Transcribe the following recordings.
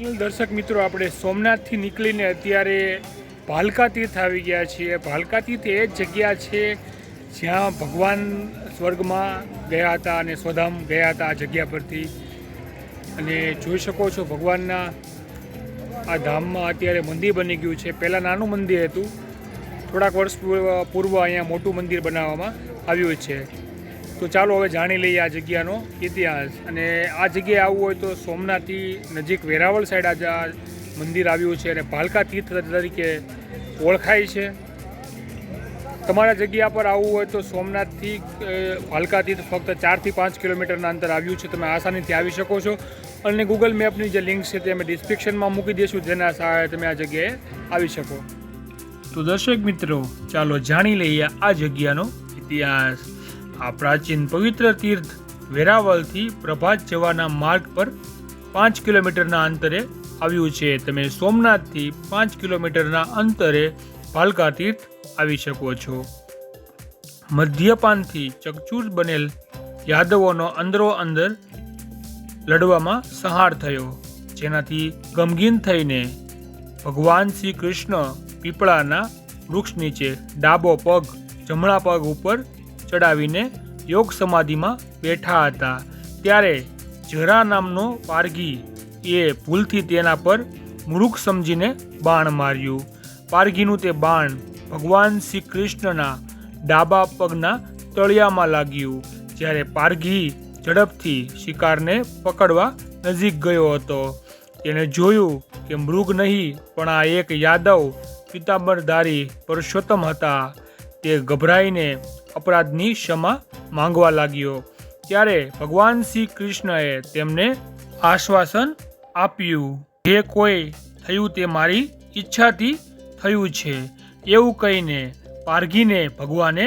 Final દર્શક મિત્રો, આપણે સોમનાથથી નીકળીને અત્યારે ભાલકા તીર્થ આવી ગયા છીએ. ભાલકા તીર્થ એ જ જગ્યા છે જ્યાં ભગવાન સ્વર્ગમાં ગયા હતા અને સ્વધામ ગયા હતા આ જગ્યા પરથી. અને જોઈ શકો છો ભગવાનના આ ધામમાં અત્યારે મંદિર બની ગયું છે. પહેલાં નાનું મંદિર હતું. થોડાક વર્ષ પૂર્વ- અહીંયા મોટું મંદિર બનાવવામાં આવ્યું છે. તો ચાલો હવે જાણી લઈએ આ જગ્યાનો ઇતિહાસ. અને આ જગ્યાએ આવવું હોય તો સોમનાથથી નજીક વેરાવળ સાઈડ આ મંદિર આવ્યું છે અને ભાલકા તીર્થ તરીકે ઓળખાય છે. તમારા જગ્યા પર આવવું હોય તો સોમનાથથી ભાલકા તીર્થ ફક્ત ચારથી પાંચ કિલોમીટરના અંતર આવ્યું છે. તમે આસાનીથી આવી શકો છો. અને ગૂગલ મેપની જે લિંક છે તે અમે ડિસ્ક્રિપ્શનમાં મૂકી દઈશું. જેના સહાય તમે આ જગ્યાએ આવી શકો. તો દર્શક મિત્રો, ચાલો જાણી લઈએ આ જગ્યાનો ઇતિહાસ. આ પ્રાચીન પવિત્ર તીર્થ વેરાવલથી પ્રભાત જવાના માર્ગ પર પાંચ કિલોમીટરના અંતરે આવ્યું છે. તમે સોમનાથથી પાંચ કિલોમીટરના અંતરે ભાલકા તીર્થ આવી શકો છો. મદ્યપાનથી ચકચૂર બનેલ યાદવોનો અંદરો અંદર લડવામાં સંહાર થયો, જેનાથી ગમગીન થઈને ભગવાન શ્રી કૃષ્ણ પીપળાના વૃક્ષ નીચે ડાબો પગ, જમણા પગ ઉપર ચડાવીને યોગ સમાધિમાં બેઠા હતા. ત્યારે જરા નામનો પારગી એ ભૂલથી તેના પર મૃગ સમજીને બાણ માર્યું. પારગીનું તે બાણ ભગવાન શ્રી કૃષ્ણના ડાબા પગના તળિયામાં લાગ્યું, જ્યારે પારઘી ઝડપથી શિકારને પકડવા નજીક ગયો હતો. તેણે જોયું કે મૃગ નહીં, પણ આ એક યાદવ પિતાંબરધારી પરસોત્તમ હતા. તે ગભરાઈને અપરાધની ક્ષમા માંગવા લાગ્યો. ત્યારે ભગવાન શ્રી કૃષ્ણએ તેમને આશ્વાસન આપ્યું. જે કોઈ થયું તે મારી ઈચ્છાથી થયું છે. એવું કહીને પારઘીને ભગવાને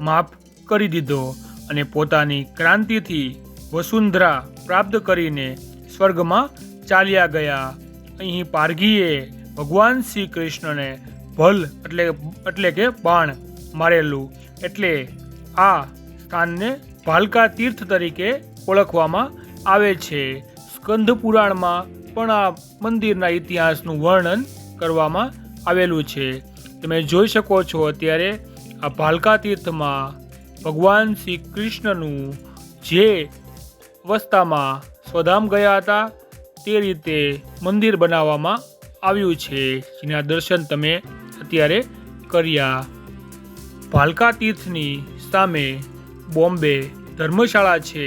માફ કરી દીધો અને પોતાની ક્રાંતિથી વસુંધરા પ્રાપ્ત કરીને સ્વર્ગમાં ચાલ્યા ગયા. અહીં પારઘીએ ભગવાન શ્રી કૃષ્ણને ભલ એટલે એટલે કે બાણ મારેલું. એટલે આ સ્થાનને ભાલકા તીર્થ તરીકે ઓળખવામાં આવે છે. સ્કંધ પુરાણમાં પણ આ મંદિરના ઇતિહાસનું વર્ણન કરવામાં આવેલું છે. તમે જોઈ શકો છો અત્યારે આ ભાલકા તીર્થમાં ભગવાન શ્રી કૃષ્ણનું જે અવસ્થામાં સ્વધામ ગયા હતા, તે રીતે મંદિર બનાવવામાં આવ્યું છે. જેના દર્શન તમે અત્યારે કર્યા ભાલકા તીર્થની સામે બોમ્બે ધર્મશાળા છે,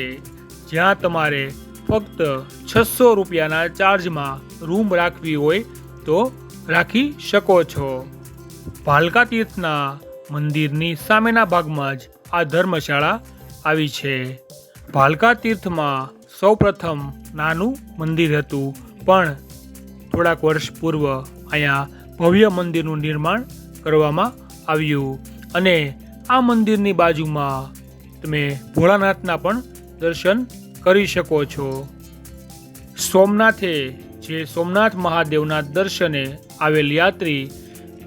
જ્યાં તમારે ફક્ત છસો રૂપિયાના ચાર્જમાં રૂમ રાખવી હોય તો રાખી શકો છો. ભાલકા તીર્થના મંદિરની સામેના ભાગમાં જ આ ધર્મશાળા આવી છે. ભાલકા તીર્થમાં સૌપ્રથમ નાનું મંદિર હતું, પણ થોડાક વર્ષ પૂર્વ અહીંયા ભવ્ય મંદિરનું નિર્માણ કરવામાં આવ્યું. અને આ મંદિરની બાજુમાં તમે ભોળાનાથના પણ દર્શન કરી શકો છો. સોમનાથે જે સોમનાથ મહાદેવના દર્શને આવેલ યાત્રી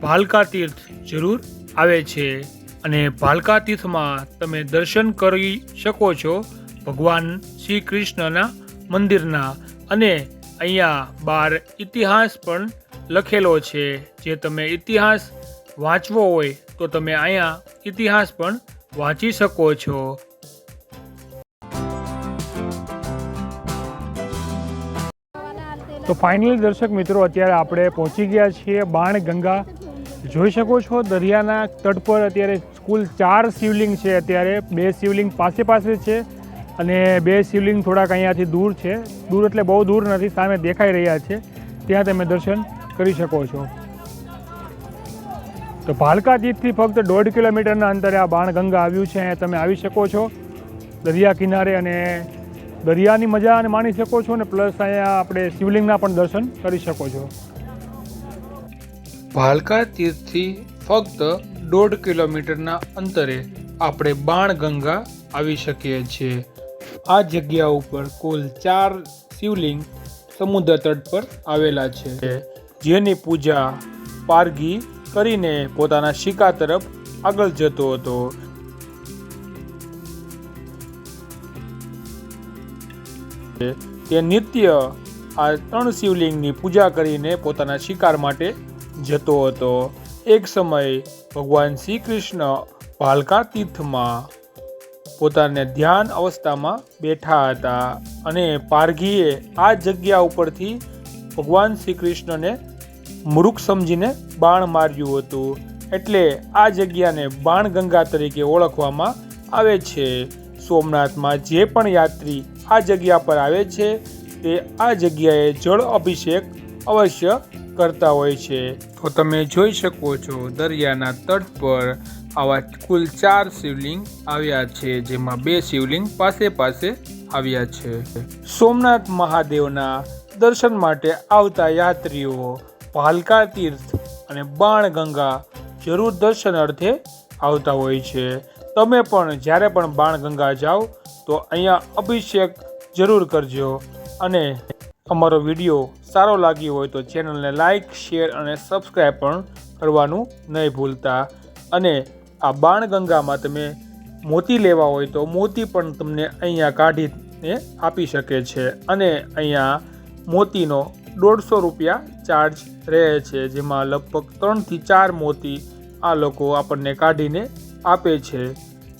ભાલકા તીર્થ જરૂર આવે છે અને ભાલકા તીર્થમાં તમે દર્શન કરી શકો છો ભગવાન શ્રી કૃષ્ણના મંદિરના અને અહીંયા બાર ઇતિહાસ પણ લખેલો છે. જે તમે ઇતિહાસ વાંચવો હોય તો તમે અહીંયા ઇતિહાસ પણ વાંચી શકો છો. તો ફાઇનલી દર્શક મિત્રો, અત્યારે આપણે પહોંચી ગયા છીએ બાણ ગંગા જોઈ શકો છો, દરિયાના તટ પર અત્યારે કુલ ચાર શિવલિંગ છે. અત્યારે બે શિવલિંગ પાસે પાસે છે અને બે શિવલિંગ થોડાક અહીંયાથી દૂર છે. દૂર એટલે બહુ દૂર નથી, સામે દેખાઈ રહ્યા છે. ત્યાં તમે દર્શન કરી શકો છો. તો ભાલકા તીર્થથી ફક્ત દોઢ કિલોમીટરના અંતરે આ બાણગંગા આવ્યું છે. તમે આવી શકો છો. દરિયા કિનારે અને દરિયાની મજા અને માણી શકો છો અને પ્લસ અહીંયા આપણે શિવલિંગના પણ દર્શન કરી શકો છો. ભાલકા તીર્થથી ફક્ત દોઢ કિલોમીટરના અંતરે આપણે બાણગંગા આવી શકીએ છીએ. આ જગ્યા ઉપર કુલ ચાર શિવલિંગ સમુદ્ર તટ પર આવેલા છે. જેની પૂજા પારગી કરીને પોતાના શિકાર તરફ આગળ જતો હતો. તે નિત્ય આ ત્રણ શિવલિંગની પૂજા કરીને પોતાના શિકાર માટે જતો હતો. એક સમયે ભગવાન શ્રી કૃષ્ણ ભાલકા તીર્થમાં પોતાને ધ્યાન અવસ્થામાં બેઠા હતા અને પારઘીએ આ જગ્યા ઉપરથી ભગવાન શ્રી કૃષ્ણને મૂર્ખ સમજીને બાણ માર્યું હતું. એટલે આ જગ્યાને બાણગંગા તરીકે ઓળખવામાં આવે છે. સોમનાથમાં જે પણ યાત્રી આ જગ્યા પર આવે છે, તે આ જગ્યાએ જળ અભિષેક અવશ્ય કરતા હોય છે. તો તમે જોઈ શકો છો, દરિયાના તટ પર આવા કુલ ચાર શિવલિંગ આવ્યા છે, જેમાં બે શિવલિંગ પાસે પાસે આવ્યા છે. સોમનાથ મહાદેવના દર્શન માટે આવતા યાત્રીઓ ભાલકા તીર્થ અને બાણગંગા જરૂર દર્શન અર્થે આવતા હોય છે. તમે પણ જ્યારે પણ બાણગંગા જાઓ, તો અહીંયા અભિષેક જરૂર કરજો. અને અમારો વીડિયો સારો લાગ્યો હોય તો ચેનલને લાઇક શેર અને સબસ્ક્રાઈબ પણ કરવાનું નહીં ભૂલતા. અને આ બાણગંગામાં તમે મોતી લેવા હોય તો મોતી પણ તમને અહીંયા કાઢીને આપી શકે છે. અને અહીંયા મોતીનો દોઢસો રૂપિયા ચાર્જ રહે છે, જેમાં લગભગ ત્રણથી ચાર મોતી આ લોકો આપણને કાઢીને આપે છે.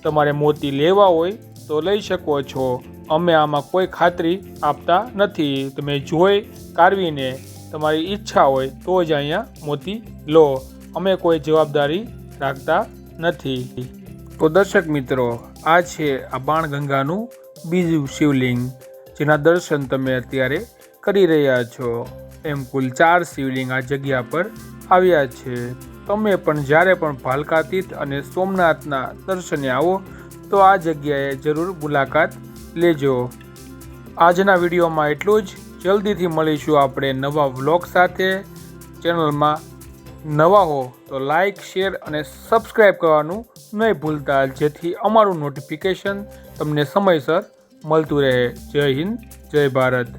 તમારે મોતી લેવા હોય તો લઈ શકો છો. અમે આમાં કોઈ ખાતરી આપતા નથી. તમે જોઈ કાઢવીને તમારી ઈચ્છા હોય તો જ અહીંયા મોતી લો. અમે કોઈ જવાબદારી રાખતા નથી. તો દર્શક મિત્રો, આ છે આ બાણગંગાનું બીજું શિવલિંગ, જેના દર્શન તમે અત્યારે કરી રહ્યા છો. એમ કુલ ચાર શિવલિંગ આ જગ્યા પર આવ્યા છે. તમે પણ જ્યારે પણ ભાલકા તીર્થ અને સોમનાથના દર્શને આવો, તો આ જગ્યાએ જરૂર મુલાકાત લેજો. આજના વિડીયોમાં એટલું જ. જલ્દીથી મળીશું આપણે નવા વ્લોગ સાથે. ચેનલમાં નવા હો, તો લાઇક શેર અને સબસ્ક્રાઈબ કરવાનું નહીં ભૂલતા, જેથી અમારું નોટિફિકેશન તમને સમયસર મળતું રહે. જય હિન્દ, જય ભારત.